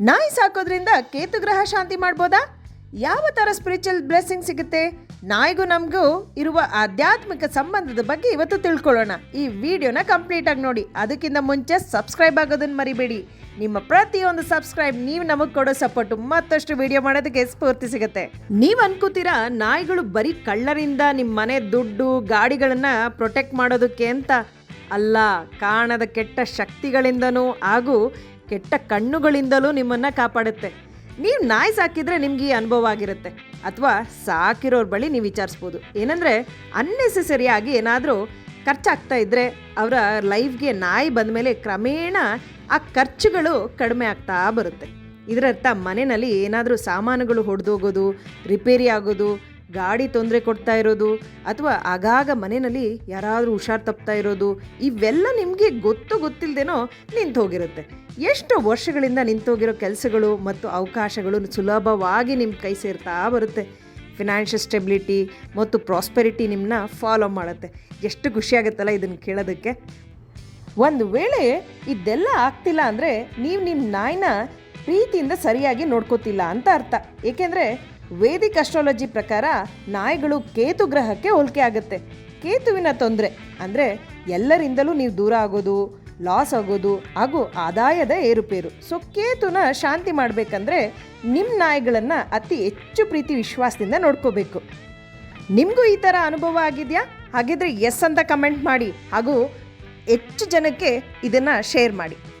ನಾಯಿ ಸಾಕೋದ್ರಿಂದ ಕೇತುಗ್ರಹ ಶಾಂತಿ ಮಾಡ್ಬೋದಾ? ಯಾವ ಥರ ಸ್ಪಿರಿಚುವಲ್ ಬ್ಲೆಸ್ಸಿಂಗ್ ಸಿಗುತ್ತೆ? ನಾಯಿಗೂ ನಮಗೂ ಇರುವ ಆಧ್ಯಾತ್ಮಿಕ ಸಂಬಂಧದ ಬಗ್ಗೆ ಇವತ್ತು ತಿಳ್ಕೊಳ್ಳೋಣ. ಈ ವಿಡಿಯೋನ ಕಂಪ್ಲೀಟ್ ಆಗಿ ನೋಡಿ. ಅದಕ್ಕಿಂತ ಮುಂಚೆ ಸಬ್ಸ್ಕ್ರೈಬ್ ಆಗೋದನ್ನ ಮರಿಬೇಡಿ. ನಿಮ್ಮ ಪ್ರತಿಯೊಂದು ಸಬ್ಸ್ಕ್ರೈಬ್ ನೀವು ನಮಗೆ ಕೊಡೋ ಸಪೋರ್ಟ್ ಮತ್ತಷ್ಟು ವಿಡಿಯೋ ಮಾಡೋದಕ್ಕೆ ಸ್ಫೂರ್ತಿ ಸಿಗುತ್ತೆ. ನೀವು ಅನ್ಕೋತೀರಾ ನಾಯಿಗಳು ಬರೀ ಕಳ್ಳರಿಂದ ನಿಮ್ಮ ಮನೆ ದುಡ್ಡು, ಗಾಡಿಗಳನ್ನ ಪ್ರೊಟೆಕ್ಟ್ ಮಾಡೋದಕ್ಕೆ ಅಂತ? ಅಲ್ಲ, ಕಾಣದ ಕೆಟ್ಟ ಶಕ್ತಿಗಳಿಂದನೂ ಹಾಗೂ ಕೆಟ್ಟ ಕಣ್ಣುಗಳಿಂದಲೂ ನಿಮ್ಮನ್ನು ಕಾಪಾಡುತ್ತೆ. ನೀವು ನಾಯಿ ಸಾಕಿದರೆ ನಿಮ್ಗೆ ಈ ಅನುಭವ ಆಗಿರುತ್ತೆ. ಅಥವಾ ಸಾಕಿರೋರ ಬಳಿ ನೀವು ವಿಚಾರಿಸ್ಬೋದು. ಏನಂದರೆ ಅನ್ನೆಸೆಸರಿಯಾಗಿ ಏನಾದರೂ ಖರ್ಚಾಗ್ತಾ ಇದ್ದರೆ ಅವರ ಲೈಫ್ಗೆ ನಾಯಿ ಬಂದ ಮೇಲೆ ಕ್ರಮೇಣ ಆ ಖರ್ಚುಗಳು ಕಡಿಮೆ ಆಗ್ತಾ ಬರುತ್ತೆ. ಇದರರ್ಥ ಮನೆಯಲ್ಲಿ ಏನಾದರೂ ಸಾಮಾನುಗಳು ಹೊಡೆದೋಗೋದು, ರಿಪೇರಿ ಆಗೋದು ಗಾಡಿ ತೊಂದರೆ ಕೊಡ್ತಾ ಇರೋದು ಅಥವಾ ಆಗಾಗ ಮನೆಯಲ್ಲಿ ಯಾರಾದರೂ ಹುಷಾರು ತಪ್ತಾ ಇರೋದು, ಇವೆಲ್ಲ ನಿಮಗೆ ಗೊತ್ತು ಗೊತ್ತಿಲ್ಲದೇನೋ ನಿಂತು ಹೋಗಿರುತ್ತೆ. ಎಷ್ಟು ವರ್ಷಗಳಿಂದ ನಿಂತೋಗಿರೋ ಕೆಲಸಗಳು ಮತ್ತು ಅವಕಾಶಗಳು ಸುಲಭವಾಗಿ ನಿಮ್ಮ ಕೈ ಸೇರ್ತಾ ಬರುತ್ತೆ. ಫಿನಾನ್ಷಿಯಲ್ ಸ್ಟೆಬಿಲಿಟಿ ಮತ್ತು ಪ್ರಾಸ್ಪೆರಿಟಿ ನಿಮ್ಮನ್ನ ಫಾಲೋ ಮಾಡುತ್ತೆ. ಎಷ್ಟು ಖುಷಿಯಾಗುತ್ತಲ್ಲ ಇದನ್ನು ಕೇಳೋದಕ್ಕೆ. ಒಂದು ವೇಳೆ ಇದೆಲ್ಲ ಆಗ್ತಿಲ್ಲ ಅಂದರೆ ನೀವು ನಿಮ್ಮ ನಾಯಿನ ಪ್ರೀತಿಯಿಂದ ಸರಿಯಾಗಿ ನೋಡ್ಕೋತಿಲ್ಲ ಅಂತ ಅರ್ಥ. ಏಕೆಂದರೆ ವೇದಿಕ್ ಅಸ್ಟ್ರಾಲಜಿ ಪ್ರಕಾರ ನಾಯಿಗಳು ಕೇತು ಗ್ರಹಕ್ಕೆ ಹೋಲಿಕೆ ಆಗುತ್ತೆ. ಕೇತುವಿನ ತೊಂದರೆ ಅಂದರೆ ಎಲ್ಲರಿಂದಲೂ ನೀವು ದೂರ ಆಗೋದು ಲಾಸ್ ಆಗೋದು ಹಾಗೂ ಆದಾಯದ ಏರುಪೇರು. ಸೊ ಕೇತುನ ಶಾಂತಿ ಮಾಡಬೇಕಂದ್ರೆ ನಿಮ್ಮ ನಾಯಿಗಳನ್ನು ಅತಿ ಹೆಚ್ಚು ಪ್ರೀತಿ ವಿಶ್ವಾಸದಿಂದ ನೋಡ್ಕೋಬೇಕು. ನಿಮಗೂ ಈ ಥರ ಅನುಭವ ಆಗಿದೆಯಾ? ಹಾಗಿದ್ರೆ ಎಸ್ ಅಂತ ಕಮೆಂಟ್ ಮಾಡಿ ಹಾಗೂ ಹೆಚ್ಚು ಜನಕ್ಕೆ ಇದನ್ನು ಶೇರ್ ಮಾಡಿ.